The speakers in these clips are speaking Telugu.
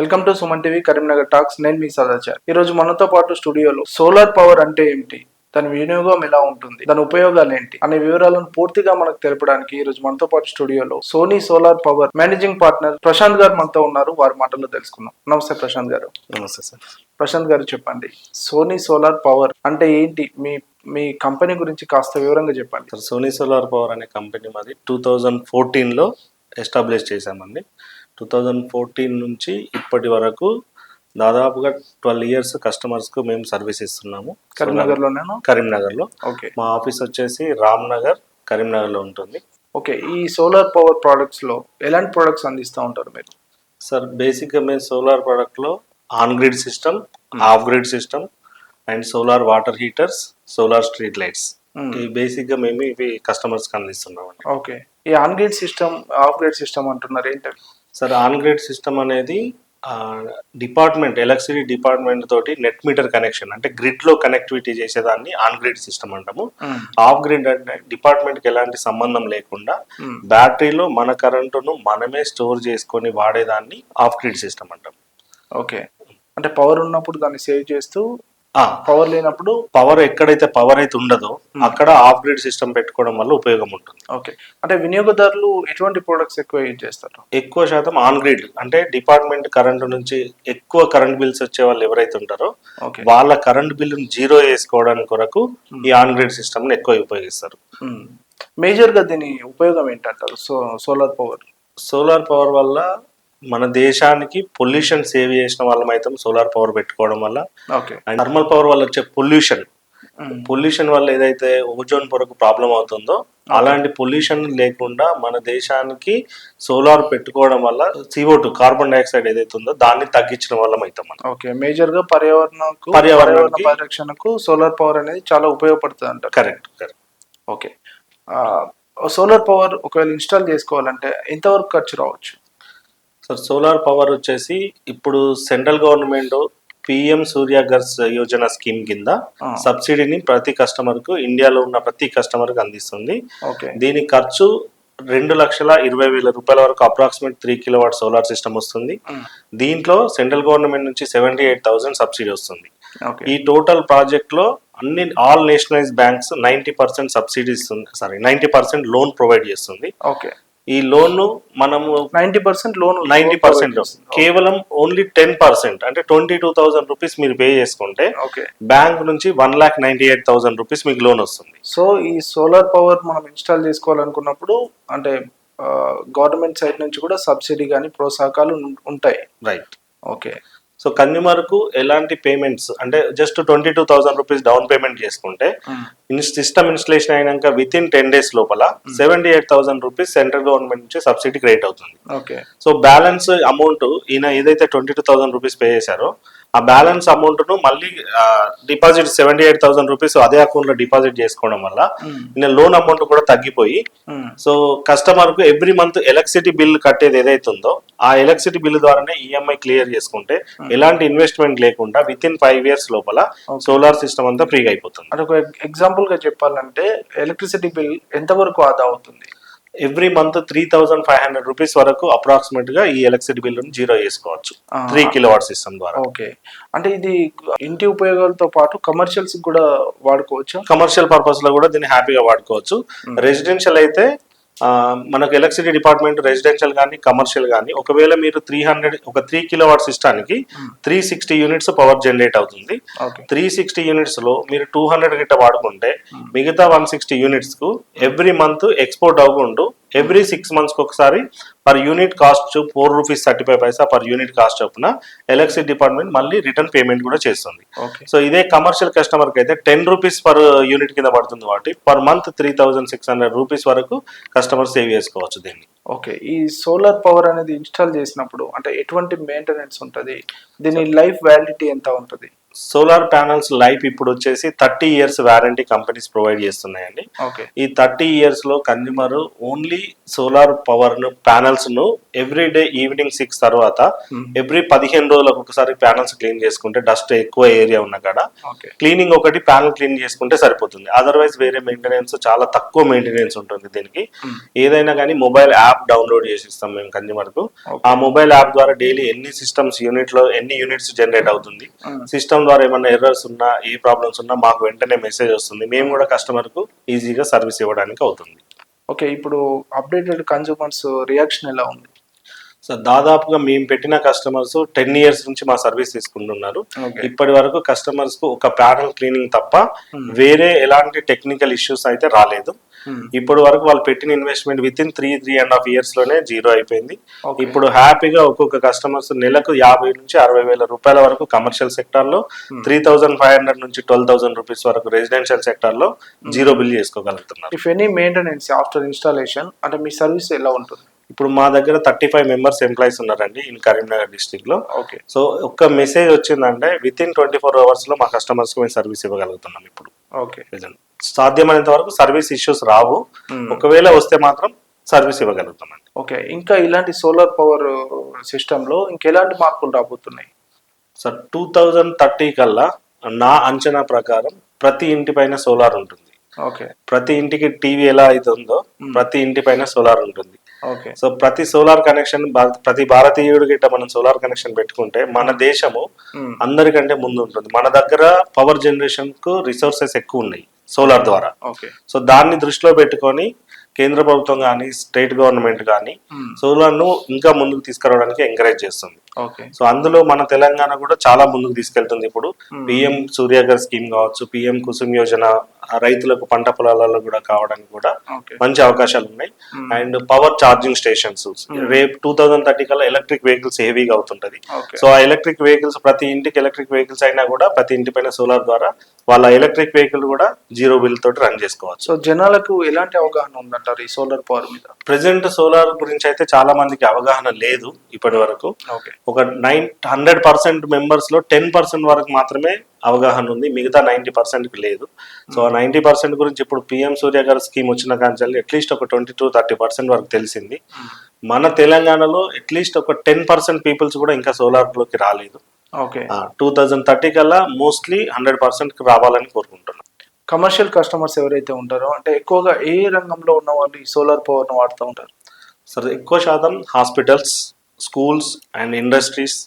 Welcome to Suman TV Karimnagar talks. నేను మీ సదాచార్. ఈ రోజు మనతో పాటు స్టూడియోలో సోలార్ పవర్ అంటే ఏమిటి? దాని వినియోగం ఎలా ఉంటుంది? దాని ఉపయోగాలు ఏంటి? అనే వివరాలను పూర్తిగా మనకు తెలపడానికి ఈ రోజు మనతో పాటు స్టూడియోలో Sony solar power managing partner Prashant garu మనతో ఉన్నారు. వారి మాటల్లో తెలుసుకుందాం. నమస్తే ప్రశాంత్ గారు. నమస్తే సార్. ప్రశాంత్ గారు చెప్పండి. సోనీ సోలార్ పవర్ అంటే ఏంటి? మీ మీ కంపెనీ గురించి కాస్త వివరంగా చెప్పండి. సార్ సోనీ సోలార్ పవర్ అనే కంపెనీ మాది టూ థౌజండ్ ఫోర్టీన్లో ఎస్టాబ్లిష్ చేశామండి. టూ థౌజండ్ ఫోర్టీన్ నుంచి ఇప్పటి వరకు దాదాపుగా ట్వెల్వ్ ఇయర్స్ కస్టమర్స్కు మేము సర్వీస్ ఇస్తున్నాము. కరీంనగర్ లోనేనా కరీంనగర్లో. ఓకే. మా ఆఫీస్ వచ్చేసి రామ్ నగర్ కరీంనగర్లో ఉంటుంది. ఓకే. ఈ సోలార్ పవర్ ప్రోడక్ట్స్లో ఎలాంటి ప్రొడక్ట్స్ అందిస్తూ ఉంటారు మీరు? సార్ బేసిక్గా మేము solar ప్రోడక్ట్లో on grid system off grid system and solar water heaters solar street lights. ఈ బేసిక్గా మేము ఇవి కస్టమర్స్కి అందిస్తున్నామండి. ఓకే. ఈ on grid system off grid system అంటున్నారు ఏంటి? సార్ ఆన్ గ్రేడ్ సిస్టమ్ అనేది డిపార్ట్మెంట్ ఎలక్ట్రిసిటీ డిపార్ట్మెంట్ తోటి నెట్ మీటర్ కనెక్షన్ అంటే గ్రిడ్లో కనెక్టివిటీ చేసేదాన్ని ఆన్ గ్రిడ్ సిస్టమ్ అంటాము. ఆఫ్ గ్రిడ్ అంటే డిపార్ట్మెంట్కి ఎలాంటి సంబంధం లేకుండా. బ్యాటరీలో మన కరెంటును మనమే స్టోర్ చేసుకొని వాడేదాన్ని ఆఫ్ గ్రిడ్ సిస్టమ్ అంటాం ఓకే అంటే పవర్ ఉన్నప్పుడు దాన్ని సేవ్ చేస్తూ పవర్ లేనప్పుడు పవర్ ఎక్కడైతే పవర్ అయితే ఉండదో అక్కడ ఆఫ్ గ్రిడ్ సిస్టమ్ పెట్టుకోవడం వల్ల ఉపయోగం ఉంటుంది. ఓకే అంటే వినియోగదారులు ఎటువంటి ప్రొడక్ట్స్ ఎక్కువ యూజ్ చేస్తారు? ఎక్కువ శాతం ఆన్ గ్రిడ్ అంటే డిపార్ట్మెంట్ కరెంటు నుంచి ఎక్కువ కరెంట్ బిల్స్ వచ్చే వాళ్ళు ఎవరైతే ఉంటారో వాళ్ళ కరెంట్ బిల్లును జీరో చేసుకోవడానికి కొరకు ఈ ఆన్ గ్రిడ్ సిస్టమ్ ఎక్కువ ఉపయోగిస్తారు. మేజర్గా దీని ఉపయోగం ఏంటంటారు? So solar power solar power వల్ల మన దేశానికి పొల్యూషన్ సేవ్ చేసిన వాళ్ళం అయితే సోలార్ పవర్ పెట్టుకోవడం వల్ల ఓకే. అండ్ థర్మల్ పవర్ వల్ల వచ్చే పొల్యూషన్. పొల్యూషన్ వల్ల ఏదైతే ఓజోన్ పొరకు ప్రాబ్లం అవుతుందో అలాంటి పొల్యూషన్ లేకుండా మన దేశానికి సోలార్ పెట్టుకోవడం వల్ల సిఓ టూ కార్బన్ డైఆక్సైడ్ ఏదైతే ఉందో దాన్ని తగ్గించిన వాళ్ళం అవుతాం మనం ఓకే. మేజర్గా పర్యావరణానికి- పర్యావరణ పరిరక్షణకు సోలార్ పవర్ అనేది చాలా ఉపయోగపడుతుంది అంటారు correct correct. Okay. Solar power ఒకవేళ ఇన్స్టాల్ చేసుకోవాలంటే ఎంతవరకు ఖర్చు రావచ్చు? సార్ సోలార్ పవర్ వచ్చేసి ఇప్పుడు సెంట్రల్ గవర్నమెంట్ పిఎం సూర్యగర్స్ యోజన స్కీమ్ కింద. సబ్సిడీని ప్రతి కస్టమర్కు ఇండియాలో ఉన్న ప్రతి కస్టమర్కి అందిస్తుంది. ఓకే. దీని ఖర్చు రెండు లక్షల ఇరవై వేల రూపాయల వరకు approximate three kilowatt solar system వస్తుంది. దీంట్లో సెంట్రల్ గవర్నమెంట్ నుంచి సెవెంటీ ఎయిట్ థౌసండ్ సబ్సిడీ వస్తుంది. ఈ టోటల్ ప్రాజెక్ట్లో అన్ని all nationalize banks ninety percent subsidy ఇస్తుంది sorry ninety percent loan provide చేస్తుంది. ఓకే. ఈ లోన్ మనము ninety percent loan ninety percent. కేవలం ఓన్లీ టెన్ పర్సెంట్. అంటే ట్వంటీ టూ థౌసండ్ రూపీస్ మీరు పే చేసుకుంటే ఓకే. బ్యాంక్ నుంచి one lakh ninety eight thousand rupees మీకు లోన్ వస్తుంది. సో ఈ సోలార్ పవర్ మనం ఇన్స్టాల్ చేసుకోవాలనుకున్నప్పుడు అంటే గవర్నమెంట్ సైడ్ నుంచి కూడా సబ్సిడీ కానీ ప్రోత్సాహకాలు ఉంటాయి. Right okay. సో కన్జ్యూమర్కు ఎలాంటి పేమెంట్స్ అంటే just twenty two thousand rupees down payment చేసుకుంటే సిస్టమ్ ఇన్స్టలేషన్ అయినాక విత్ ఇన్ టెన్ డేస్ లోపల seventy eight thousand rupees central government నుంచి సబ్సిడీ క్రియేట్ అవుతుంది. ఓకే. సో బ్యాలెన్స్ అమౌంట్ ఈయన ఏదైతే twenty two thousand rupees pay చేశారో ఆ బ్యాలెన్స్ అమౌంట్ను మళ్ళీ deposit seventy eight thousand rupees అదే అకౌంట్లో డిపాజిట్ చేసుకోవడం వల్ల ఈయన లోన్ అమౌంట్ కూడా తగ్గిపోయి సో కస్టమర్కు ఎవ్రీ మంత్ ఎలక్ట్రిసిటీ బిల్ కట్టేది ఏదైతే ఉందో ఆ ఎలక్ట్రిసిటీ బిల్ ద్వారానే ఈఎంఐ క్లియర్ చేసుకుంటే ఎలాంటి ఇన్వెస్ట్మెంట్ లేకుండా విత్ ఇన్ ఫైవ్ ఇయర్స్ లోపల సోలార్ సిస్టమ్ అంతా ఫ్రీగా అయిపోతుంది. అంటే ఒక ఎగ్జాంపుల్గా చెప్పాలంటే ఎలక్ట్రిసిటీ బిల్ ఎంతవరకు ఆదా అవుతుంది? Every month three thousand five hundred rupees వరకు అప్రాక్సిమేట్గా ఈ ఎలక్ట్రిసిటీ బిల్ జీరో చేసుకోవచ్చు. త్రీ కిలో వాట్ సిస్టమ్ ద్వారా. ఓకే. అంటే ఇది ఇంటి ఉపయోగాలతో పాటు కమర్షియల్స్ కూడా వాడుకోవచ్చు? కమర్షియల్ పర్పస్లో కూడా దీన్ని హ్యాపీగా వాడుకోవచ్చు. రెసిడెన్షియల్ అయితే మనకు ఎలక్ట్రిసిటీ డిపార్ట్మెంట్ రెసిడెన్షియల్ కానీ కమర్షియల్ కానీ ఒకవేళ మీరు త్రీ హండ్రెడ్ ఒక three kilo watt సిస్టానికి three sixty units power generate అవుతుంది. త్రీ సిక్స్టీ యూనిట్స్లో మీరు టూ హండ్రెడ్ గిట్ట వాడుకుంటే మిగతా వన్ సిక్స్టీ యూనిట్స్కు ఎవ్రీ మంత్ ఎక్స్పోర్ట్ అవ్వకుంటూ ఎవ్రీ సిక్స్ మంత్స్కి ఒకసారి per unit cost four rupees thirty five paisa per unit cost చొప్పున ఎలక్ట్రిసిటీ డిపార్ట్మెంట్ మళ్ళీ రిటర్న్ పేమెంట్ కూడా చేస్తుంది. ఓకే సో ఇదే కమర్షియల్ కస్టమర్కి అయితే టెన్ రూపీస్ పర్ యూనిట్ కింద పడుతుంది కాబట్టి per month three thousand six hundred rupees వరకు కస్టమర్ సేవ్ చేసుకోవచ్చు దీన్ని. ఓకే ఈ సోలార్ పవర్ అనేది ఇన్స్టాల్ చేసినప్పుడు అంటే ఎటువంటి మెయింటెనెన్స్ ఉంటుంది? దీని లైఫ్ వ్యాలిడిటీ ఎంత ఉంటుంది? సోలార్ ప్యానల్స్ లైఫ్ ఇప్పుడు వచ్చేసి thirty years warranty companies provide చేస్తున్నాయండి ఈ థర్టీ ఇయర్స్లో కన్జ్యూమర్ ఓన్లీ సోలార్ పవర్ను ప్యానల్స్ను ఎవ్రీ డే ఈవినింగ్ సిక్స్ తర్వాత. ఎవ్రీ పదిహేను రోజులకు ఒకసారి ప్యానల్స్ క్లీన్ చేసుకుంటే డస్ట్ ఎక్కువ ఏరియా ఉన్న కాడ క్లీనింగ్ ఒకటి ప్యానల్ క్లీన్ చేసుకుంటే సరిపోతుంది అదర్వైజ్ వేరే మెయింటెనెన్స్ చాలా తక్కువ మెయింటెనెన్స్ ఉంటుంది దీనికి. ఏదైనా కానీ మొబైల్ యాప్ డౌన్లోడ్ చేసి ఇస్తాం మేము కన్జ్యూమర్కు. ఆ మొబైల్ యాప్ ద్వారా డైలీ ఎన్ని సిస్టమ్స్ యూనిట్లో ఎన్ని యూనిట్స్ జనరేట్ అవుతుంది Hmm. సిస్టమ్ ద్వారా ఏమైనా ఎర్రర్స్ ఉన్నా ఏ ప్రాబ్లమ్స్ ఉన్నా మాకు వెంటనే మెసేజ్ వస్తుంది. మేము కూడా కస్టమర్కు ఈజీగా సర్వీస్ ఇవ్వడానికి అవుతుంది. ఓకే ఇప్పుడు అప్డేటెడ్ కన్జ్యూమర్స్ రియాక్షన్ ఎలా ఉంది? సో దాదాపుగా మేము పెట్టిన కస్టమర్స్ టెన్ ఇయర్స్ నుంచి మా సర్వీస్ తీసుకుంటున్నారు. ఇప్పటి వరకు కస్టమర్స్కు ఒక ప్యానల్ క్లీనింగ్ తప్ప Hmm. వేరే ఎలాంటి టెక్నికల్ ఇష్యూస్ అయితే రాలేదు. Hmm. ఇప్పటి వరకు వాళ్ళు పెట్టిన investment within three three and half ఇయర్స్లోనే zero అయిపోయింది. ఇప్పుడు హ్యాపీగా ఒక్కొక్క కస్టమర్స్ నెలకు యాభై నుంచి అరవై వేల రూపాయల వరకు కమర్షియల్ సెక్టార్లో త్రీ థౌసండ్ ఫైవ్ హండ్రెడ్ నుంచి ట్వెల్వ్ థౌసండ్ రూపీస్ వరకు రెసిడెన్షియల్ సెక్టార్లో zero bill చేసుకోగలుగుతున్నారు. If any maintenance after installation అంటే మీ సర్వీస్ ఎలా ఉంటుంది? ఇప్పుడు మా దగ్గర థర్టీ ఫైవ్ మెంబర్స్ ఎంప్లాయీస్ ఉన్నారండి ఇన్ కరీంనగర్ డిస్టిక్లో. ఓకే సో ఒక్క మెసేజ్ వచ్చిందంటే విత్ ఇన్ ట్వంటీ ఫోర్ అవర్స్లో మా కస్టమర్స్కు మేము సర్వీస్ ఇవ్వగలుగుతున్నాం ఇప్పుడు. ఓకే. సాధ్యమైనంత వరకు సర్వీస్ ఇష్యూస్ రావు. ఒకవేళ వస్తే మాత్రం సర్వీస్ ఇవ్వగలుగుతాం ఓకే ఇంకా ఇలాంటి సోలార్ పవర్ సిస్టమ్లో ఇంకెలాంటి మార్పులు రాబోతున్నాయి? సార్ టూ థౌజండ్ థర్టీ కల్లా నా అంచనా ప్రకారం ప్రతి ఇంటి పైన సోలార్ ఉంటుంది. ఓకే. ప్రతి ఇంటికి టీవీ ఎలా అవుతుందో ప్రతి ఇంటి పైన సోలార్ ఉంటుంది. ఓకే. సో ప్రతి సోలార్ కనెక్షన్ ప్రతి భారతీయుడి గిట్ట మనం సోలార్ కనెక్షన్ పెట్టుకుంటే మన దేశము. అందరికంటే ముందు ఉంటుంది మన దగ్గర పవర్ జనరేషన్కు రిసోర్సెస్ ఎక్కువ ఉన్నాయి. సోలార్ ద్వారా. ఓకే. సో దాన్ని దృష్టిలో పెట్టుకొని కేంద్ర ప్రభుత్వం కానీ స్టేట్ గవర్నమెంట్ కానీ. సోలార్ను ఇంకా ముందుకు తీసుకురావడానికి ఎంకరేజ్ చేస్తుంది. ఓకే. సో అందులో మన తెలంగాణ కూడా చాలా ముందుకు తీసుకెళ్తుంది. ఇప్పుడు పిఎం సూర్యాగర్ స్కీమ్ కావచ్చు పిఎం కుసుమ్ యోజన రైతులకు పంట పొలాలలో కూడా కావడానికి కూడా మంచి అవకాశాలు ఉన్నాయి. And power charging stations. రేపు టూ థౌజండ్ థర్టీ కల్లా ఎలక్ట్రిక్ వెహికల్స్ హెవీగా అవుతుంటది. సో ఆ ఎలక్ట్రిక్ వెహికల్స్ ప్రతి ఇంటికి ఎలక్ట్రిక్ వెహికల్స్ అయినా కూడా ప్రతి ఇంటి పైన సోలార్ ద్వారా వాళ్ళ ఎలక్ట్రిక్ వెహికల్ కూడా జీరో బిల్ తోటి రన్ చేసుకోవచ్చు. సో జనాలకు ఎలాంటి అవగాహన ఉందంటారు ఈ సోలార్ పవర్ మీద? ప్రెసెంట్ సోలార్ గురించి అయితే చాలా మందికి అవగాహన లేదు ఇప్పటి వరకు. ఒక నైన్ హండ్రెడ్ పర్సెంట్ మెంబర్స్లో టెన్ పర్సెంట్ వరకు మాత్రమే అవగాహన ఉంది. మిగతా నైన్టీ పర్సెంట్కి లేదు. సో ఆ నైన్టీ పర్సెంట్ గురించి ఇప్పుడు పిఎం సూర్య గారి స్కీమ్ వచ్చిన కాంచాలి అట్లీస్ట్ ఒక ట్వంటీ టు థర్టీ పర్సెంట్ వరకు తెలిసింది. మన తెలంగాణలో అట్లీస్ట్ ఒక టెన్ పర్సెంట్ పీపుల్స్ కూడా ఇంకా సోలార్లోకి రాలేదు. ఓకే. టూ థౌజండ్ థర్టీ కల్లా మోస్ట్లీ హండ్రెడ్ పర్సెంట్ రావాలని కోరుకుంటున్నాను కమర్షియల్ కస్టమర్స్ ఎవరైతే ఉంటారో అంటే ఎక్కువగా ఏ రంగంలో ఉన్న వాళ్ళు ఈ సోలార్ పవర్ను వాడుతూ ఉంటారు? సరే ఎక్కువ శాతం hospitals schools and industries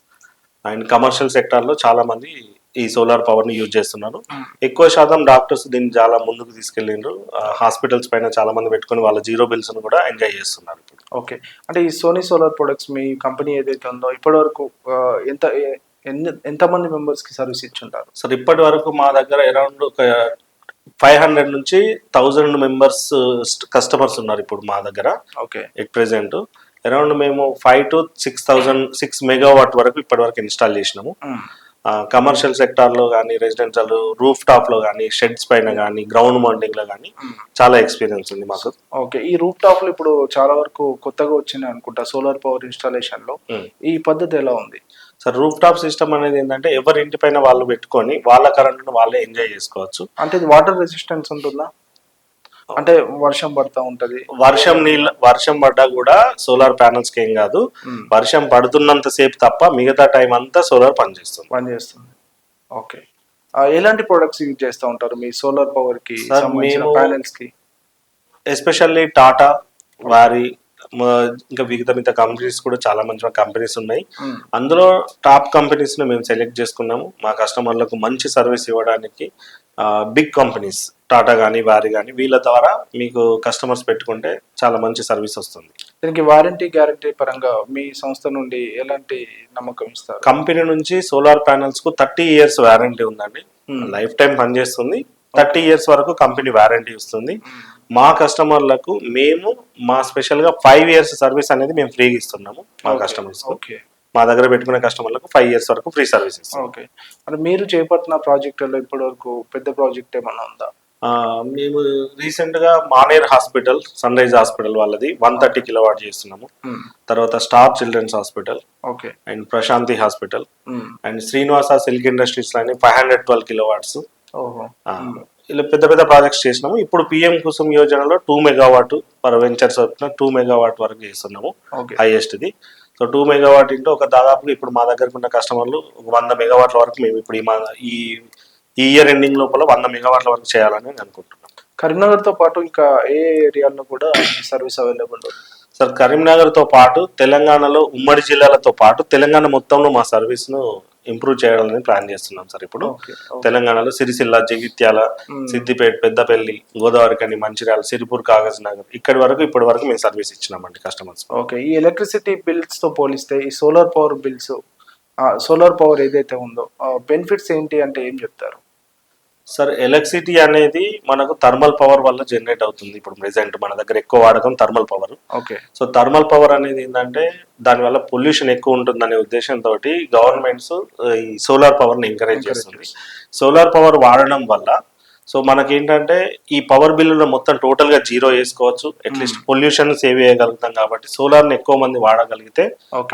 and commercial సెక్టార్లో చాలా మంది ఈ సోలార్ పవర్ని యూజ్ చేస్తున్నారు ఎక్కువ శాతం డాక్టర్స్ దీన్ని చాలా ముందుకు తీసుకెళ్ళిండ్రు. హాస్పిటల్స్ పైన చాలా మంది పెట్టుకొని వాళ్ళ జీరో బిల్స్ను కూడా ఎంజాయ్ చేస్తున్నారు ఇప్పుడు. ఓకే. అంటే ఈ సోనీ సోలార్ ప్రొడక్ట్స్ మీ కంపెనీ ఏదైతే ఉందో ఇప్పటివరకు ఆ, ఎంత ఎన్ని ఎంతమంది మెంబర్స్కి సర్వీస్ ఇచ్చుంటారు? సరే ఇప్పటి వరకు మా దగ్గర అరౌండ్ ఒక ఫైవ్ హండ్రెడ్ నుంచి థౌజండ్ మెంబర్స్ కస్టమర్స్ ఉన్నారు ఇప్పుడు మా దగ్గర. ఓకే. ఎట్ ప్రెసెంట్ అరౌండ్ మేము five to six thousand six megawatt వరకు ఇప్పటి వరకు ఇన్స్టాల్ చేసినాము కమర్షియల్ సెక్టార్లో కానీ రెసిడెన్షియల్ రూఫ్ టాప్లో కానీ షెడ్స్ పైన కానీ గ్రౌండ్ మౌంటింగ్లో కానీ చాలా ఎక్స్పీరియన్స్ ఉంది మాకు. ఓకే ఈ రూప్ టాప్లో ఇప్పుడు చాలా వరకు కొత్తగా వచ్చింది అనుకుంటా సోలార్ పవర్ ఇన్స్టాలేషన్లో. Hmm. ఈ పద్ధతి ఎలా ఉంది? సార్ రూఫ్ టాప్ సిస్టమ్ అనేది ఏంటంటే ఎవరి ఇంటి పైన వాళ్ళు పెట్టుకొని వాళ్ళ కరెంట్ను వాళ్ళే ఎంజాయ్ చేసుకోవచ్చు. అంటే ఇది వాటర్ రెసిస్టెన్స్ ఉంటుందా? అంటే వర్షం పడతా ఉంటది. వర్షం నీళ్ళ వర్షం పడ్డా కూడా సోలార్ ప్యానల్స్కి ఏం కాదు. వర్షం పడుతున్నంత సేపు తప్ప మిగతా టైం అంతా సోలార్ పనిచేస్తుంది పనిచేస్తుంది ఓకే. ఎలాంటి ప్రొడక్ట్స్ యూజ్ చేస్తూ ఉంటారు మీ సోలార్ పవర్కి ప్యానెల్స్కి ఎస్పెషల్లీ టాటా వారి ఇంకా మిగతా మిగతా కంపెనీస్ కూడా చాలా మంచి కంపెనీస్ ఉన్నాయి. Hmm. అందులో టాప్ కంపెనీస్ను మేము సెలెక్ట్ చేసుకున్నాము. మా కస్టమర్లకు మంచి సర్వీస్ ఇవ్వడానికి బిగ్ కంపెనీస్ టాటా కానీ వారి కానీ వీళ్ళ ద్వారా మీకు కస్టమర్స్ పెట్టుకుంటే చాలా మంచి సర్వీస్ వస్తుంది. దీనికి వారంటీ గ్యారంటీ పరంగా మీ సంస్థ నుండి ఎలాంటి నమ్మకం ఇస్తారు? కంపెనీ నుంచి సోలార్ ప్యానల్స్కు థర్టీ ఇయర్స్ వారంటీ ఉందండి. Hmm. లైఫ్ టైం పనిచేస్తుంది. థర్టీ ఇయర్స్ వరకు కంపెనీ వారంటీ ఇస్తుంది. మా కస్టమర్లకు మేము మా స్పెషల్గా ఫైవ్ ఇయర్స్ సర్వీస్ అనేది మేము ఫ్రీగా ఇస్తున్నాము మా కస్టమర్స్ ఓకే. మా దగ్గర పెట్టుకునే కస్టమర్లకు ఫైవ్ ఇయర్స్ వరకు ఫ్రీ సర్వీస్ ఇస్తాం ఓకే. అంటే మీరు చేపట్టిన ప్రాజెక్టుల్లో ఇప్పటి వరకు పెద్ద ప్రాజెక్ట్ ఏమన్నా ఉందా? మేము రీసెంట్గా Manair hospital sunrise hospital వాళ్ళది వన్ థర్టీ కిలోవాట్ చేస్తున్నాము. తర్వాత star children's hospital okay. And Prashanti hospital. And Srinivasa silk industries అని ఫైవ్ హండ్రెడ్ ట్వెల్వ్ కిలోవాట్స్. ఇలా పెద్ద పెద్ద ప్రాజెక్ట్స్ చేసినాము. ఇప్పుడు పిఎం కుసుమ్ యోజనలో టూ మెగావాట్ పర్ వెంచర్స్ వచ్చిన టూ మెగావాట్ వరకు చేస్తున్నాము ఓకే హైయెస్ట్ ఇది సో టూ మెగావాట్ ఇంటూ ఒక దాదాపు ఇప్పుడు మా దగ్గరకు ఉన్న కస్టమర్లు ఒక వంద మెగావాట్ల వరకు మేము ఇప్పుడు ఈ మా ఈ ఈ ఇయర్ ఎండింగ్ లోపల వంద మెగావాట్ల వరకు చేయాలని నేను అనుకుంటున్నాను. కరీంనగర్తో పాటు ఇంకా ఏ ఏరియాలో కూడా సర్వీస్ అవైలబుల్ సార్ కరీంనగర్తో పాటు తెలంగాణలో ఉమ్మడి జిల్లాలతో పాటు తెలంగాణ మొత్తంలో మా సర్వీస్ను ఇంప్రూవ్ చేయాలని ప్లాన్ చేస్తున్నాం సార్ ఇప్పుడు. తెలంగాణలో సిరిసిల్ల జగిత్యాల. సిద్దిపేట పెద్దపల్లి గోదావరి కని మంచిర్యాల సిరిపూర్ కాగజ్ నగర్ ఇక్కడి వరకు ఇప్పటి వరకు మేము సర్వీస్ ఇచ్చినామండి కస్టమర్స్. ఓకే ఈ ఎలక్ట్రిసిటీ బిల్స్తో పోలిస్తే ఈ solar power bills solar power ఏదైతే ఉందో బెనిఫిట్స్ ఏంటి అంటే ఏం చెప్తారు? సార్ ఎలక్ట్రిసిటీ అనేది మనకు థర్మల్ పవర్ వల్ల జనరేట్ అవుతుంది. ఇప్పుడు ప్రెసెంట్ మన దగ్గర ఎక్కువ వాడకం thermal power. Okay. So thermal power అనేది ఏంటంటే దానివల్ల పొల్యూషన్ ఎక్కువ ఉంటుందనే ఉద్దేశంతో గవర్నమెంట్స్ ఈ సోలార్ పవర్ని ఎంకరేజ్ చేస్తుంది. సోలార్ పవర్ వాడడం వల్ల సో మనకేంటంటే ఈ పవర్ బిల్లులో మొత్తం టోటల్గా జీరో వేసుకోవచ్చు. అట్లీస్ట్ పొల్యూషన్ సేవ్ చేయగలుగుతాం కాబట్టి సోలార్ని ఎక్కువ మంది వాడగలిగితే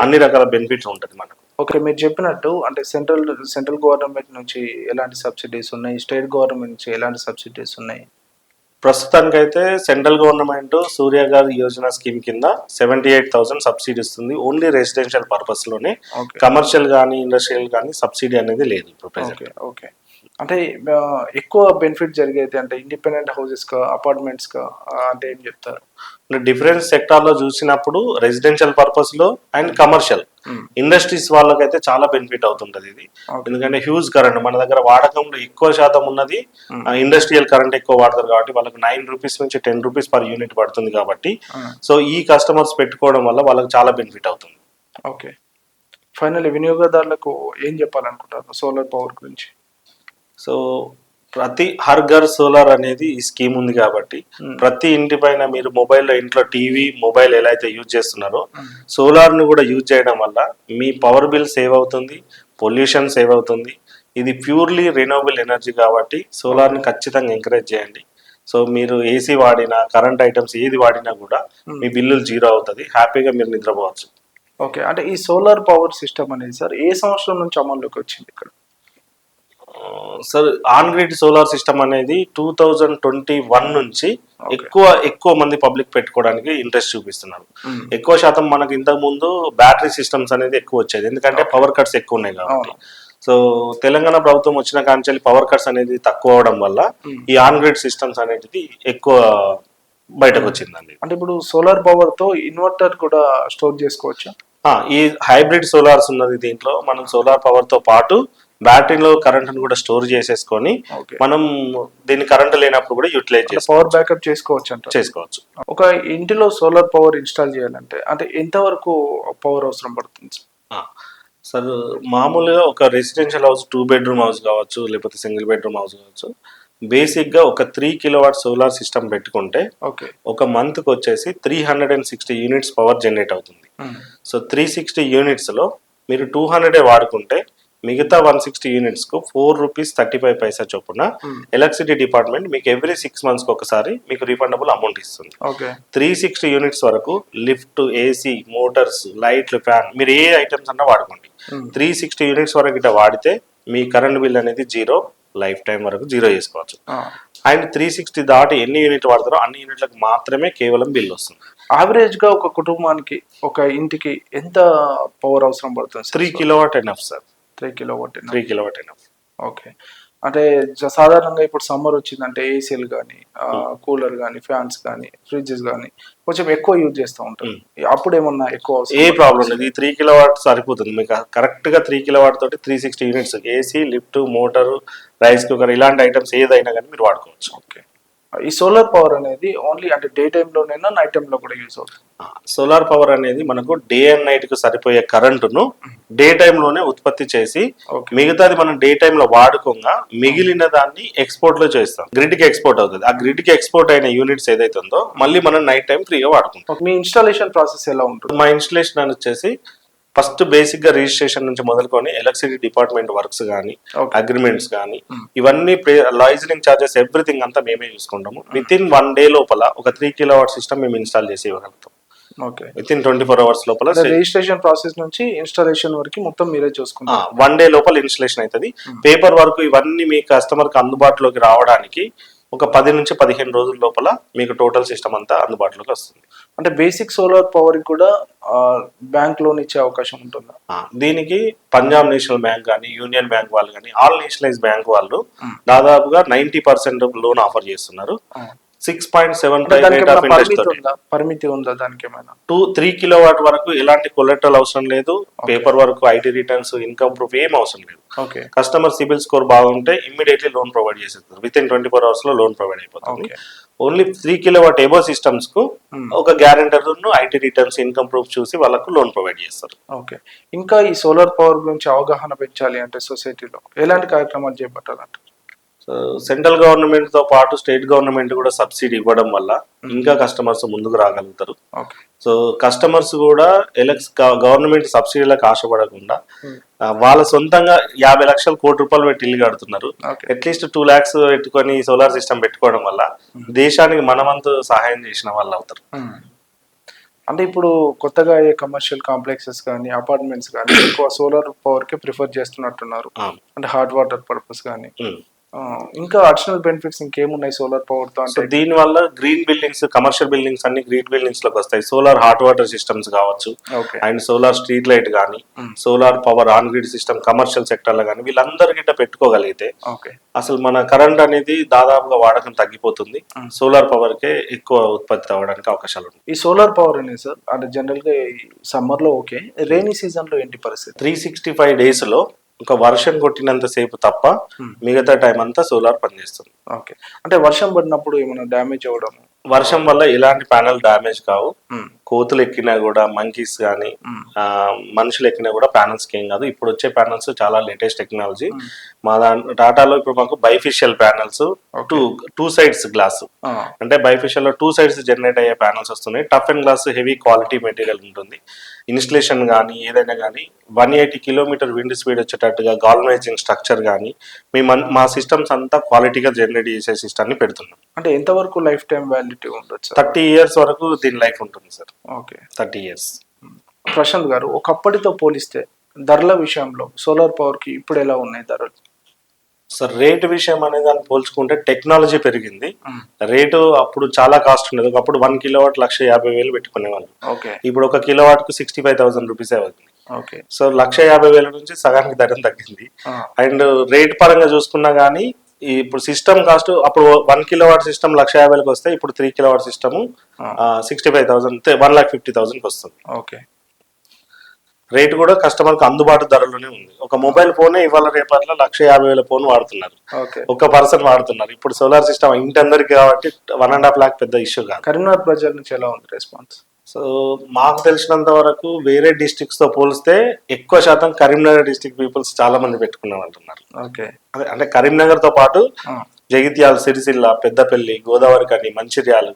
అన్ని రకాల బెనిఫిట్స్ ఉంటుంది మనకు. ఓకే మీరు చెప్పినట్టు అంటే సెంట్రల్ సెంట్రల్ గవర్నమెంట్ నుంచి ఎలాంటి సబ్సిడీస్ ఉన్నాయి? స్టేట్ గవర్నమెంట్ నుంచి ఎలాంటి సబ్సిడీస్ ఉన్నాయి? ప్రస్తుతానికైతే central government Surya Ghar Yojana scheme కింద సెవెంటీ ఎయిట్ థౌసండ్ సబ్సిడీ ఇస్తుంది. ఓన్లీ రెసిడెన్షియల్ పర్పస్లోనే కమర్షియల్ కానీ ఇండస్ట్రియల్ కానీ సబ్సిడీ అనేది లేదు ఇప్పుడు ప్రెసెంట్ ఓకే అంటే ఎక్కువ బెనిఫిట్ జరిగేది అంటే ఇండిపెండెంట్ హౌసెస్ కా అపార్ట్మెంట్స్ కా అంటే ఏం చెప్తారు? డిఫరెంట్ సెక్టార్లో చూసినప్పుడు రెసిడెన్షియల్ పర్పస్లో అండ్ కమర్షియల్. ఇండస్ట్రీస్ వాళ్ళకైతే చాలా బెనిఫిట్ అవుతుంటది ఇది. ఎందుకంటే హ్యూజ్ కరెంట్ మన దగ్గర వాడకంలో ఎక్కువ శాతం ఉన్నది. ఇండస్ట్రియల్ కరెంట్ ఎక్కువ వాడతారు కాబట్టి వాళ్ళకి నైన్ రూపీస్ నుంచి టెన్ రూపీస్ పర్ యూనిట్ పడుతుంది కాబట్టి. సో ఈ కస్టమర్స్ పెట్టుకోవడం వల్ల వాళ్ళకి చాలా బెనిఫిట్ అవుతుంది ఓకే ఫైనల్ వినియోగదారులకు ఏం చెప్పాలనుకుంటారు సోలార్ పవర్ గురించి సో ప్రతి హర్ ఘర్ సోలార్ అనేది ఈ స్కీమ్ ఉంది కాబట్టి Hmm. ప్రతి ఇంటి పైన మీరు మొబైల్లో ఇంట్లో టీవీ మొబైల్ ఎలా అయితే యూజ్ చేస్తున్నారో Hmm. సోలార్ను కూడా యూజ్ చేయడం వల్ల మీ పవర్ బిల్ సేవ్ అవుతుంది పొల్యూషన్ సేవ్ అవుతుంది. ఇది ప్యూర్లీ రెన్యూవబుల్ ఎనర్జీ కాబట్టి సోలార్ని ఖచ్చితంగా ఎంకరేజ్ చేయండి. సో మీరు ఏసీ వాడినా కరెంట్ ఐటమ్స్ ఏది వాడినా కూడా మీ బిల్లులు జీరో అవుతుంది. హ్యాపీగా మీరు నిద్రపోవచ్చు. ఓకే అంటే ఈ సోలార్ పవర్ సిస్టమ్ అనేది సార్ ఏ సంవత్సరం నుంచి అమల్లోకి వచ్చింది ఇక్కడ? Sir on grid solar system అనేది టూ థౌజండ్ ట్వంటీ వన్ నుంచి. ఎక్కువ ఎక్కువ మంది పబ్లిక్ పెట్టుకోవడానికి ఇంట్రెస్ట్ చూపిస్తున్నారు. ఎక్కువ శాతం మనకి ఇంతకు ముందు బ్యాటరీ సిస్టమ్స్ అనేది ఎక్కువ వచ్చేది ఎందుకంటే పవర్ కట్స్ ఎక్కువ ఉన్నాయి కాబట్టి. సో తెలంగాణ ప్రభుత్వం వచ్చిన కాంచెల్లి పవర్ కట్స్ అనేది తక్కువ అవడం వల్ల. ఈ ఆన్ గ్రిడ్ సిస్టమ్స్ అనేది ఎక్కువ బయటకు వచ్చిందండి అంటే ఇప్పుడు సోలార్ పవర్తో ఇన్వర్టర్ కూడా స్టోర్ చేసుకోవచ్చా ఈ హైబ్రిడ్ సోలార్స్ ఉన్నది దీంట్లో మనం సోలార్ పవర్తో పాటు బ్యాటరీలో కరెంట్ కూడా స్టోర్ చేసేసుకొని మనం దీన్ని కరెంట్ లేనప్పుడు కూడా యూటిలైజ్ చేసుకో పవర్ బ్యాకప్ చేసుకోవచ్చు అంట చేసుకోవచ్చు. ఒక ఇంటిలో సోలార్ పవర్ ఇన్స్టాల్ చేయాలంటే అంటే ఎంతవరకు పవర్ అవసరం పడుతుంది? సార్? మామూలుగా ఒక residential house two bedroom house కావచ్చు లేకపోతే సింగిల్ బెడ్రూమ్ హౌస్ కావచ్చు బేసిక్గా ఒక త్రీ కిలోవాట్ సోలార్ సిస్టమ్ పెట్టుకుంటే ఓకే. ఒక మంత్కి వచ్చేసి three hundred and sixty units power generate అవుతుంది. సో త్రీ సిక్స్టీ యూనిట్స్లో మీరు టూ హండ్రెడే వాడుకుంటే మిగతా one sixty యూనిట్స్కు four rupees thirty five paisa చొప్పున. ఎలక్ట్రిసిటీ డిపార్ట్మెంట్ మీకు ఎవ్రీ సిక్స్ మంత్స్కి ఒకసారి మీకు రీఫండబుల్ అమౌంట్ ఇస్తుంది. ఓకే. త్రీ సిక్స్టీ యూనిట్స్ వరకు లిఫ్ట్ ఏసీ మోటార్స్ లైట్లు ఫ్యాన్ మీరు ఏ ఐటమ్స్ అన్నా వాడుకోండి. త్రీ సిక్స్టీ యూనిట్స్ వరకు ఇట్లా వాడితే మీ కరెంట్ బిల్ అనేది జీరో లైఫ్ టైం వరకు జీరో చేసుకోవచ్చు. అండ్ త్రీ సిక్స్టీ దాటి ఎన్ని యూనిట్ వాడతారో అన్ని యూనిట్లకు మాత్రమే కేవలం బిల్ వస్తుంది. యావరేజ్గా ఒక కుటుంబానికి ఒక ఇంటికి ఎంత పవర్ అవసరం పడుతుంది? Three kilowatt enough sir three kilowatt three kilowatt enough okay అంటే సాధారణంగా ఇప్పుడు సమ్మర్ వచ్చిందంటే ఏసీలు కానీ కూలర్ కానీ ఫ్యాన్స్ కానీ ఫ్రిడ్జెస్ కానీ కొంచెం ఎక్కువ యూజ్ చేస్తూ ఉంటారు. అప్పుడు ఏమన్నా ఎక్కువ ఏ ప్రాబ్లం లేదు. ఈ త్రీ కిలోవాట్ సరిపోతుంది. మీకు కరెక్ట్గా త్రీ కిలోవాట్ తోటి three sixty units AC lift motor rice cooker ఇలాంటి ఐటమ్స్ ఏదైనా కానీ మీరు వాడుకోవచ్చు. ఓకే ఈ సోలార్ పవర్ అనేది ఓన్లీ అంటే డే లోనైనా నైట్లో కూడా యూజ్ అవుతుంది. సోలార్ పవర్ అనేది మనకు డే అండ్ నైట్కు సరిపోయే కరెంటును డే లోనే ఉత్పత్తి చేసి మిగతాది మనం డే లో వాడుకోగా మిగిలిన దాన్ని ఎక్స్పోర్ట్లో చేస్తాం. గ్రిడ్కి ఎక్స్పోర్ట్ అవుతుంది. ఆ గ్రిడ్కి ఎక్స్పోర్ట్ అయిన యూనిట్స్ ఏదైతే ఉందో మళ్ళీ మనం నైట్ టైం ఫ్రీగా వాడుకుంటాం. మీ ఇన్స్టాలేషన్ ప్రాసెస్ ఎలా ఉంటుంది? మా ఇన్స్టలేషన్ అని వచ్చేసి ఫస్ట్ బేసిక్గా రిజిస్ట్రేషన్ నుంచి మొదలుకొని ఎలక్ట్రిసిటీ డిపార్ట్మెంట్ వర్క్స్ కానీ అగ్రిమెంట్స్ కానీ Hmm. ఇవన్నీ లైజనింగ్ చార్జెస్ ఎవ్రీథింగ్ అంతా మేమే చూసుకుంటాము. విత్ ఇన్ వన్ డే లోపల ఒక త్రీ కిలో వాట్ సిస్టమ్ మేము ఇన్స్టాల్ చేసి ఇవ్వగలుగుతాం. Okay within twenty four hours లోపల రిజిస్ట్రేషన్ ప్రాసెస్ నుంచి ఇన్స్టాలేషన్ వరకు మొత్తం మీరే చూసుకుంటారు. వన్ డే లోపల ఇన్స్టలేషన్ అవుతుంది. పేపర్ వర్క్ ఇవన్నీ మీ కస్టమర్కి అందుబాటులోకి రావడానికి ఒక పది నుంచి పదిహేను రోజుల లోపల మీకు టోటల్ సిస్టమ్ అంతా అందుబాటులోకి వస్తుంది అంటే బేసిక్ సోలార్ పవర్ కూడా బ్యాంక్ లోన్ ఇచ్చే అవకాశం ఉంటుందా దీనికి పంజాబ్ నేషనల్ బ్యాంక్ కానీ యూనియన్ బ్యాంక్ వాళ్ళు కానీ ఆల్ నేషనలైజ్ బ్యాంక్ వాళ్ళు. దాదాపుగా నైన్టీ పర్సెంట్ లోన్ ఆఫర్ చేస్తున్నారు. సిక్స్ పాయింట్ సెవెన్ ఫైవ్ దానికి రేట్ ఆఫ్ ఏమైనా ఇంట్రెస్ట్ పరిమితి ఉందా? దానికి ఏమైనా టూ త్రీ కిలో వాట్ వరకు ఎలాంటి కొలెక్టరల్ అవసరం లేదు. Paper work IT returns income proof ఏం అవసరం లేదు. ఓకే కస్టమర్ సిబిల్ స్కోర్ బాగుంటే ఇమ్మీడియట్లీ లోన్ ప్రొవైడ్ చేసేస్తారు. విత్ ఇన్ ట్వంటీ ఫోర్ అవర్స్లో లోన్ ప్రొవైడ్ అయిపోతుంది. Okay only three kilo watt above సిస్టమ్స్కు Hmm. ఒక guarantor IT returns income proof చూసి వాళ్ళకు లోన్ ప్రొవైడ్ చేస్తారు. ఓకే ఇంకా ఈ సోలార్ పవర్ గురించి అవగాహన పెంచాలి అంటే సొసైటీలో ఎలాంటి కార్యక్రమాలు చేపట్టాలంట సో సెంట్రల్ గవర్నమెంట్తో పాటు స్టేట్ గవర్నమెంట్ కూడా సబ్సిడీ ఇవ్వడం వల్ల ఇంకా కస్టమర్స్ ముందుకు రాగలుగుతారు. సో కస్టమర్స్ కూడా ఎలక్స్ గవర్నమెంట్ సబ్సిడీలకు ఆశపడకుండా Hmm. వాళ్ళ సొంతంగా యాభై లక్షలు కోటి రూపాయలు పెట్టి ఇల్లు కడుతున్నారు. అట్లీస్ట్ టూ ల్యాక్స్ పెట్టుకొని సోలార్ సిస్టమ్ పెట్టుకోవడం వల్ల దేశానికి మనమంతు సహాయం చేసిన వాళ్ళు అవుతారు. మ్మ్. అంటే ఇప్పుడు కొత్తగా అయ్యే కమర్షియల్ కాంప్లెక్సెస్ కానీ అపార్ట్మెంట్స్ కానీ ఎక్కువ సోలార్ పవర్కి ప్రిఫర్ చేస్తున్నట్టున్నారు. అంటే హాట్ వాటర్ పర్పస్ కానీ ఇంకా అడిషనల్ బెనిఫిట్స్ ఇంకేమున్నాయి సోలార్ పవర్తో అంటే? దీని వల్ల గ్రీన్ బిల్డింగ్స్ కమర్షియల్ బిల్డింగ్స్ అన్ని గ్రీన్ బిల్డింగ్స్లోకి వస్తాయి. సోలార్ హాట్ వాటర్ సిస్టమ్స్ కావచ్చు. Okay and solar street light కానీ. Solar power on grid system commercial సెక్టర్లో కానీ వీళ్ళందరి గిట్ట పెట్టుకోగలిగితే ఓకే అసలు మన కరెంట్ అనేది దాదాపుగా వాడకం తగ్గిపోతుంది. సోలార్ పవర్ కే ఎక్కువ ఉత్పత్తి అవ్వడానికి అవకాశాలు ఉన్నాయి. ఈ సోలార్ పవర్ అనేది సార్ అంటే జనరల్గా సమ్మర్లో ఓకే రైనీ సీజన్లో ఏంటి పరిస్థితి? త్రీ సిక్స్టీ ఫైవ్ డేస్లో ఒక వర్షం కొట్టినంత సేపు తప్ప Hmm. మిగతా టైం అంతా సోలార్ పనిచేస్తుంది ఓకే అంటే వర్షం పడినప్పుడు ఏమైనా డ్యామేజ్ అవ్వడం వర్షం వల్ల ఎలాంటి ప్యానల్ డామేజ్ కావు మ్మ్. కోతులు ఎక్కినా కూడా మంకీస్ కానీ. మనుషులు ఎక్కినా కూడా ప్యానల్స్కి ఏం కాదు. ఇప్పుడు వచ్చే ప్యానల్స్ చాలా లేటెస్ట్ టెక్నాలజీ. మా దాంట్లో టాటాలో ఇప్పుడు మాకు bifacial panels two two sides glass అంటే బైఫిషియల్లో టూ సైడ్స్ జనరేట్ అయ్యే ప్యానల్స్ వస్తున్నాయి. Tough and glass heavy quality material ఉంటుంది. ఇన్స్టలేషన్ కానీ ఏదైనా కానీ one eighty kilometre wind speed వచ్చేటట్టుగా గాల్వనైజింగ్ స్ట్రక్చర్ కానీ మీ మా సిస్టమ్స్ అంతా క్వాలిటీగా జనరేట్ చేసే సిస్టమ్ని పెడుతున్నాం. అంటే ఎంతవరకు లైఫ్ టైం వ్యాలిడిటీ ఉండొచ్చు? థర్టీ ఇయర్స్ వరకు దీని లైఫ్ ఉంటుంది sir okay. Thirty years. Prashant గారు ఒకప్పటితో పోలిస్తే ధరల విషయంలో సోలార్ పవర్కి ఇప్పుడు ఎలా ఉన్నాయి ధరలు? సార్ రేటు విషయం అనే దాన్ని పోల్చుకుంటే టెక్నాలజీ పెరిగింది. రేటు అప్పుడు చాలా కాస్ట్ ఉండేది. ఒకప్పుడు వన్ కిలోవాట్ లక్ష యాభై వేలు పెట్టుకునేవాళ్ళు. ఓకే. ఇప్పుడు ఒక కిలోవాట్కు సిక్స్టీ ఫైవ్ థౌసండ్ రూపీస్ అవుతుంది. ఓకే. సో లక్ష యాభై వేల నుంచి సగానికి ధరం తగ్గింది. అండ్ రేట్ పరంగా చూసుకున్నా కానీ ఇప్పుడు సిస్టమ్ కాస్ట్ అప్పుడు one kilo watt system lakh యాభైకి వస్తే ఇప్పుడు three kilo watt system sixty five thousand one lakh fifty థౌసండ్కి వస్తుంది. ఓకే. రేట్ కూడా కస్టమర్కి అందుబాటు ధరలోనే ఉంది. ఒక మొబైల్ ఫోనే ఇవాళ రేపట్లో లక్ష యాభై వేల ఫోన్ వాడుతున్నారు. ఓకే. ఒక పర్సన్ వాడుతున్నారు. ఇప్పుడు సోలార్ సిస్టమ్ ఇంటి అందరికి కాబట్టి వన్ అండ్ హాఫ్ లాక్ పెద్ద ఇష్యూ కాదు. కరీంనగర్ ప్రజల నుంచి ఎలా ఉంది రెస్పాన్స్ సో మాకు తెలిసినంత వరకు వేరే డిస్ట్రిక్ట్స్తో పోలిస్తే ఎక్కువ శాతం కరీంనగర్ డిస్ట్రిక్ట్ పీపుల్స్ చాలా మంది పెట్టుకున్నాం అంటున్నారు. ఓకే. అదే అంటే కరీంనగర్తో పాటు జగిత్యాల సిరిసిల్ల పెద్దపల్లి గోదావరి కని మంచిర్యాల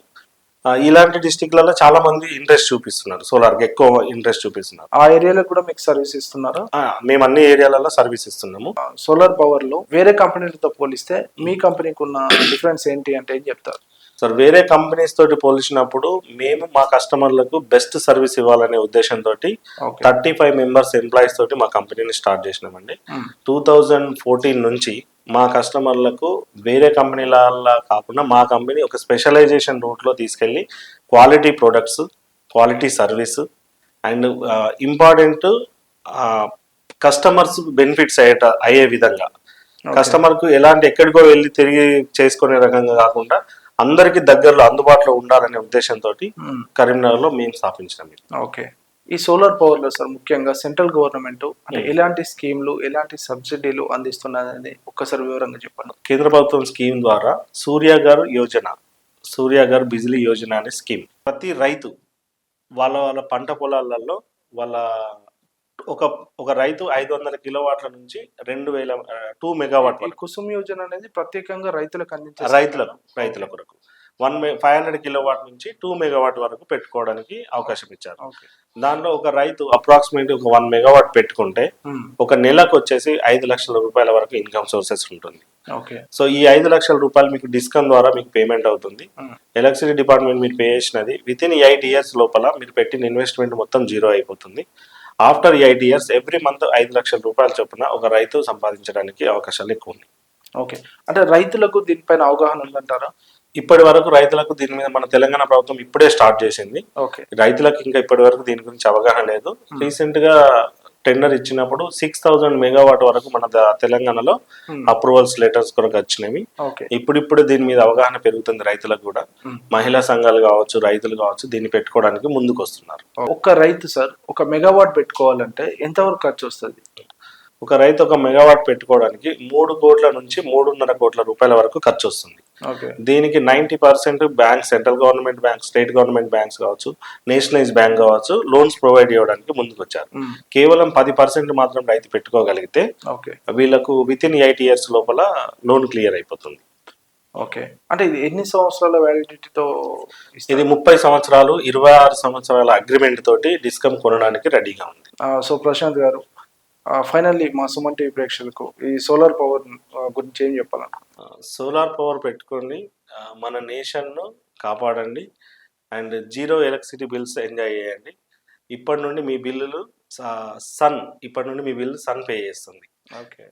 ఇలాంటి డిస్టిక్లలో చాలా మంది ఇంట్రెస్ట్ చూపిస్తున్నారు. సోలార్కి ఎక్కువ ఇంట్రెస్ట్ చూపిస్తున్నారు. ఆ ఏరియాలో కూడా మీకు సర్వీస్ ఇస్తున్నారా? మేము అన్ని ఏరియాలలో సర్వీస్ ఇస్తున్నాము. సోలార్ పవర్లో వేరే కంపెనీలతో పోలిస్తే మీ కంపెనీకి ఉన్న డిఫరెన్స్ ఏంటి అంటే ఏం చెప్తారు? సార్ వేరే కంపెనీస్ తోటి పోల్చినప్పుడు మేము మా కస్టమర్లకు బెస్ట్ సర్వీస్ ఇవ్వాలనే ఉద్దేశంతో థర్టీ ఫైవ్ మెంబర్స్ ఎంప్లాయీస్ తోటి మా కంపెనీని స్టార్ట్ చేసినామండి. టూ థౌజండ్ ఫోర్టీన్ నుంచి మా కస్టమర్లకు వేరే కంపెనీల కాకుండా మా కంపెనీ ఒక స్పెషలైజేషన్ రూట్లో తీసుకెళ్ళి quality products quality service and important customers benefits అయ్యేట అయ్యే విధంగా Okay. కస్టమర్కు ఎలాంటి ఎక్కడికో వెళ్ళి తిరిగి చేసుకునే రకంగా కాకుండా అందరికి దగ్గరలో అందుబాటులో ఉండాలనే ఉద్దేశంతో మ్మ్. కరీంనగర్లో మేము స్థాపించినాం ఇది. ఓకే ఈ సోలార్ పవర్లో సార్ ముఖ్యంగా సెంట్రల్ గవర్నమెంట్ అంటే ఎలాంటి స్కీమ్లు ఎలాంటి సబ్సిడీలు అందిస్తున్నది ఒక్కసారి వివరంగా చెప్పండి కేంద్ర ప్రభుత్వం స్కీమ్ ద్వారా సూర్యగర్ యోజన సూర్యగర్ బిజిలీ యోజన అనే స్కీమ్ ప్రతి రైతు వాళ్ళ వాళ్ళ పంట పొలాలలో వాళ్ళ ఒక ఒక రైతు ఐదు వందల కిలోవాట్ల నుంచి రెండు వేల టూ మెగావాట్ ఈ వరకు కుసుమ్ యోజన అనేది ప్రత్యేకంగా రైతులకు అందించే రైతులకు రైతుల కొరకు. వన్ మే ఫైవ్ హండ్రెడ్ కిలోవాట్ నుంచి టూ మెగావాట్ వరకు పెట్టుకోవడానికి అవకాశం ఇచ్చారు. దాంట్లో ఒక రైతు అప్రాక్సిమేట్ ఒక వన్ మెగావాట్ పెట్టుకుంటే ఒక నెలకు వచ్చేసి ఐదు లక్షల రూపాయల వరకు ఇన్కమ్ సోర్సెస్ ఉంటుంది. ఓకే. సో ఈ ఐదు లక్షల రూపాయలు మీకు డిస్కౌంట్ ద్వారా మీకు పేమెంట్ అవుతుంది. ఎలక్ట్రిసిటీ డిపార్ట్మెంట్ మీరు పే చేసినది విత్ ఇన్ ఎయిట్ ఇయర్స్ లోపల మీరు పెట్టిన ఇన్వెస్ట్మెంట్ మొత్తం జీరో అయిపోతుంది. After eight years every month ఐదు లక్షల రూపాయల చొప్పున ఒక రైతు సంపాదించడానికి అవకాశాలు ఎక్కువ ఉన్నాయి. ఓకే. అంటే రైతులకు దీనిపైన అవగాహన ఉందంటారా? ఇప్పటి వరకు రైతులకు దీని మీద మన తెలంగాణ ప్రభుత్వం ఇప్పుడే స్టార్ట్ చేసింది. ఓకే. రైతులకు ఇంకా ఇప్పటి వరకు దీని గురించి అవగాహన లేదు. రీసెంట్గా టెండర్ ఇచ్చినప్పుడు సిక్స్ థౌజండ్ మెగావాట్ వరకు మన తెలంగాణలో Hmm. అప్రూవల్స్ లెటర్స్ కొరకు వచ్చినవి. ఇప్పుడిప్పుడు దీని మీద అవగాహన పెరుగుతుంది రైతులకు కూడా. Hmm. మహిళా సంఘాలు కావచ్చు రైతులు కావచ్చు దీన్ని పెట్టుకోవడానికి ముందుకు వస్తున్నారు ఒక్క రైతు సార్ ఒక మెగావాట్ పెట్టుకోవాలంటే ఎంతవరకు ఖర్చు వస్తుంది? ఒక రైతు ఒక మెగావాట్ పెట్టుకోవడానికి మూడు కోట్ల నుంచి మూడున్నర కోట్ల రూపాయల వరకు ఖర్చు వస్తుంది. దీనికి ninety percent bank central government bank state government banks కావచ్చు నేషనలైజ్ బ్యాంక్ కావచ్చు లోన్స్ ప్రొవైడ్ చేయడానికి ముందుకు వచ్చారు కేవలం పది పర్సెంట్ మాత్రం రైతు పెట్టుకోగలిగితే ఓకే. వీళ్ళకు విత్ ఇన్ ఎయిట్ ఇయర్స్ లోపల లోన్ క్లియర్ అయిపోతుంది. ఓకే. అంటే ఇది ఎన్ని సంవత్సరాల వ్యాలిడిటీతో ఇది ముప్పై సంవత్సరాలు ఇరవై ఆరు సంవత్సరాల అగ్రిమెంట్ తోటి డిస్కమ్ కొనడానికి రెడీగా ఉంది. సో ప్రశాంత్ గారు ఫైనల్లీ మా సుమన్ టీవీ ప్రేక్షకులకు ఈ సోలార్ పవర్ గురించి ఏం చెప్పాలనుకుంటున్నారు సోలార్ పవర్ పెట్టుకొని మన నేషన్ను కాపాడండి. And zero electricity bills enjoy చేయండి. ఇప్పటి నుండి మీ బిల్లులు సన్ ఇప్పటి నుండి మీ బిల్లు సన్ పే చేస్తుంది. ఓకే.